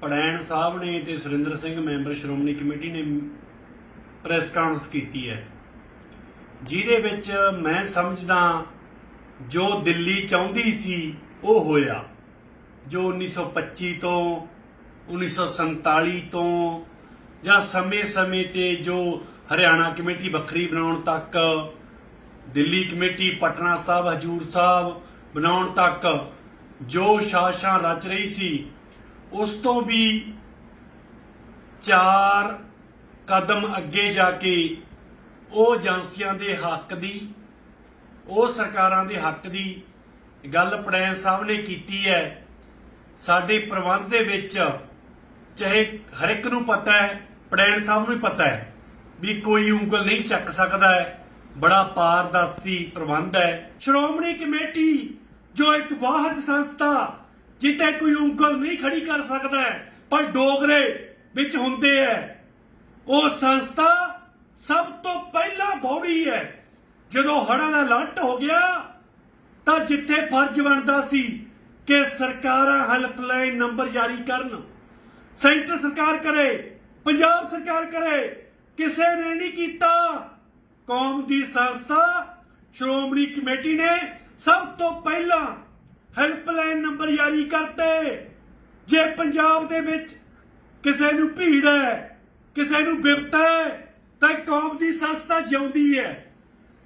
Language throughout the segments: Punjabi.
ਪੜੈਣ ਸਾਹਿਬ ਨੇ ਤੇ ਸੁਰਿੰਦਰ ਸਿੰਘ ਮੈਂਬਰ ਸ਼੍ਰੋਮਣੀ ਕਮੇਟੀ ਨੇ ਪ੍ਰੈਸ ਕਾਨਫਰੰਸ ਕੀਤੀ ਹੈ। ਜਿਹਦੇ ਵਿੱਚ ਮੈਂ ਸਮਝਦਾ ਜੋ ਦਿੱਲੀ ਚਾਹੁੰਦੀ ਸੀ ਉਹ ਹੋਇਆ। ਜੋ 1925 ਤੋਂ 1947 ਤੋਂ ਜਾਂ ਸਮੇਂ-ਸਮੇਂ ਤੇ ਜੋ ਹਰਿਆਣਾ ਕਮੇਟੀ ਵੱਖਰੀ ਬਣਾਉਣ ਤੱਕ, ਦਿੱਲੀ ਕਮੇਟੀ, ਪਟਨਾ ਸਾਹਿਬ, ਹਜੂਰ ਸਾਹਿਬ ਬਣਾਉਣ ਤੱਕ ਜੋ ਸ਼ਾਸਾਂ ਰਚ ਰਹੀ ਸੀ ਉਸ ਤੋਂ ਵੀ ਚਾਰ ਕਦਮ ਅੱਗੇ ਜਾ ਕੇ ਉਹ ਏਜੰਸੀਆਂ ਦੇ ਹੱਕ ਦੀ, ਉਹ ਸਰਕਾਰਾਂ ਦੇ ਹੱਕ ਦੀ ਗੱਲ ਪੜੈਣ ਸਾਹਿਬ ਨੇ ਕੀਤੀ ਹੈ। ਸਾਡੇ ਪ੍ਰਬੰਧ ਦੇ ਵਿੱਚ ਚਾਹੇ ਹਰ ਇੱਕ ਨੂੰ ਪਤਾ ਹੈ, ਪੜੈਣ ਸਾਹਿਬ ਨੂੰ ਪਤਾ ਹੈ ਵੀ ਕੋਈ ਉਂਗਲ ਨਹੀਂ ਚੱਕ ਸਕਦਾ ਹੈ। ਬੜਾ ਪਾਰਦਰਸ਼ੀ ਪ੍ਰਬੰਧ ਹੈ। ਸ਼੍ਰੋਮਣੀ ਕਮੇਟੀ ਜੋ ਇੱਕ ਵਾਹਦ ਸੰਸਥਾ ਜਿੱਤੇ ਕੋਈ ਉਂਗਲ ਨਹੀਂ ਖੜੀ ਕਰ ਸਕਦਾ ਹੈ, ਪਰ ਡੋਗਰੇ ਵਿੱਚ ਹੁੰਦੇ ਹੈ। ਉਹ ਸੰਸਥਾ ਸਭ ਤੋਂ ਪਹਿਲਾਂ ਬੌੜੀ ਹੈ। ਜਦੋਂ ਹੜ੍ਹਾਂ ਦਾ ਲੱਟ ਹੋ ਗਿਆ, ਤਾਂ ਜਿੱਥੇ ਫਰਜ਼ ਬਣਦਾ ਸੀ ਕਿ ਸਰਕਾਰਾਂ ਹੈਲਪਲਾਈਨ ਨੰਬਰ ਜਾਰੀ ਕਰਨ, ਸੈਂਟਰ ਸਰਕਾਰ ਕਰੇ, ਪੰਜਾਬ ਸਰਕਾਰ ਕਰੇ, ਕਿਸੇ ਨੇ ਨਹੀਂ ਕੀਤਾ, ਕੌਮ ਦੀ ਸੰਸਥਾ, ਸ਼੍ਰੋਮਣੀ ਕਮੇਟੀ ਨੇ ਸਭ ਨੰਬਰ ਜਾਰੀ ਕਰਤੇ ਜੇ ਪੰਜਾਬ ਦੇ ਵਿੱਚ ਕਿਸੇ ਨੂੰ ਭੀੜ ਹੈ ਕਿਸੇ ਨੂੰ ਵਿਪਤ ਹੈ ਤਾਂ ਕੌਮ ਦੀ ਸੰਸਥਾ ਜਿਉਂਦੀ ਹੈ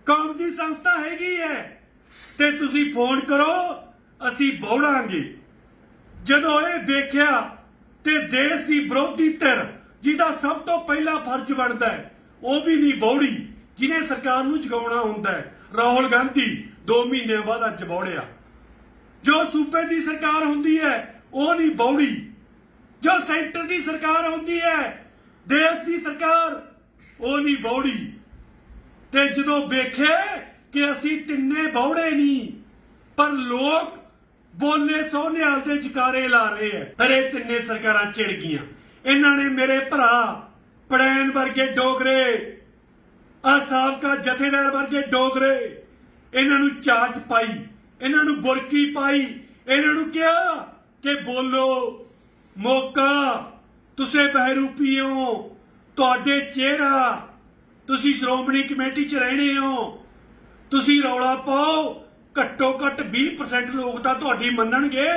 ਕੌਮ ਦੀ ਸੰਸਥਾ ਹੈਗੀ ਹੈ ਤੇ ਤੁਸੀਂ ਫੋਨ ਕਰੋ, ਅਸੀਂ ਬੋਲਾਂਗੇ। ਜਦੋਂ ਇਹ ਦੇਖਿਆ ਤੇ ਦੇਸ਼ ਦੀ ਵਿਰੋਧੀ ਧਿਰ, ਜਿਹਦਾ ਸਭ ਤੋਂ ਪਹਿਲਾ ਫਰਜ਼ ਬਣਦਾ ਹੈ ਉਹ ਵੀ ਨਹੀਂ ਬੌੜੀ, ਜਿਹਨੇ ਸਰਕਾਰ ਨੂੰ ਜਗਾਉਣਾ ਹੁੰਦਾ ਹੈ ਰਾਹੁਲ ਗਾਂਧੀ 2 ਮਹੀਨਿਆਂ ਬਾਅਦ ਅੱਜ ਬੌੜਿਆ। ਜੋ ਸੂਬੇ ਦੀ ਸਰਕਾਰ ਹੁੰਦੀ ਹੈ, ਉਹ ਨਹੀਂ ਬੌੜੀ। ਜੋ ਸੈਂਟਰ ਦੀ ਸਰਕਾਰ ਹੁੰਦੀ ਹੈ, ਦੇਸ਼ ਦੀ ਸਰਕਾਰ, ਉਹ ਨਹੀਂ ਬੌੜੀ। ਤੇ ਜਦੋਂ ਵੇਖੇ ਕਿ ਅਸੀਂ ਤਿੰਨੇ ਬੌੜੇ ਨਹੀਂ, ਪਰ ਲੋਕ ਬੋਲੇ ਸੋਹਣਿਆਲ ਦੇ ਜਕਾਰੇ ਲਾ ਰਹੇ ਐ ਫਿਰ ਇਹ ਤਿੰਨੇ ਸਰਕਾਰਾਂ ਚਿੜ ਗਈਆਂ। ਇਹਨਾਂ ਨੇ ਮੇਰੇ ਭਰਾ ਪੜੈਨ ਵਰਗੇ ਡੋਗਰੇ ਆ ਸਾਬਕਾ ਜਥੇਦਾਰ ਵਰਗੇ ਡੋਗਰੇ, ਇਹਨਾਂ ਨੂੰ ਚਾਟ ਪਾਈ। ਇਹਨਾਂ ਨੂੰ ਬੁਰਕੀ ਪਾਈ, ਇਹਨਾਂ ਨੂੰ ਕਿਹਾ ਕਿ ਬੋਲੋ, ਮੌਕਾ, ਤੁਸੀਂ ਬਹਿਰੂਪੀ ਹੋ ਤੁਹਾਡੇ ਚਿਹਰਾ, ਤੁਸੀਂ ਸ਼੍ਰੋਮਣੀ ਕਮੇਟੀ 'ਚ ਰਹਿਣੇ ਹੋ, ਤੁਸੀਂ ਰੌਲਾ ਪਾਓ, ਘੱਟੋ ਘੱਟ 20% ਲੋਕ ਤਾਂ ਤੁਹਾਡੀ ਮੰਨਣਗੇ।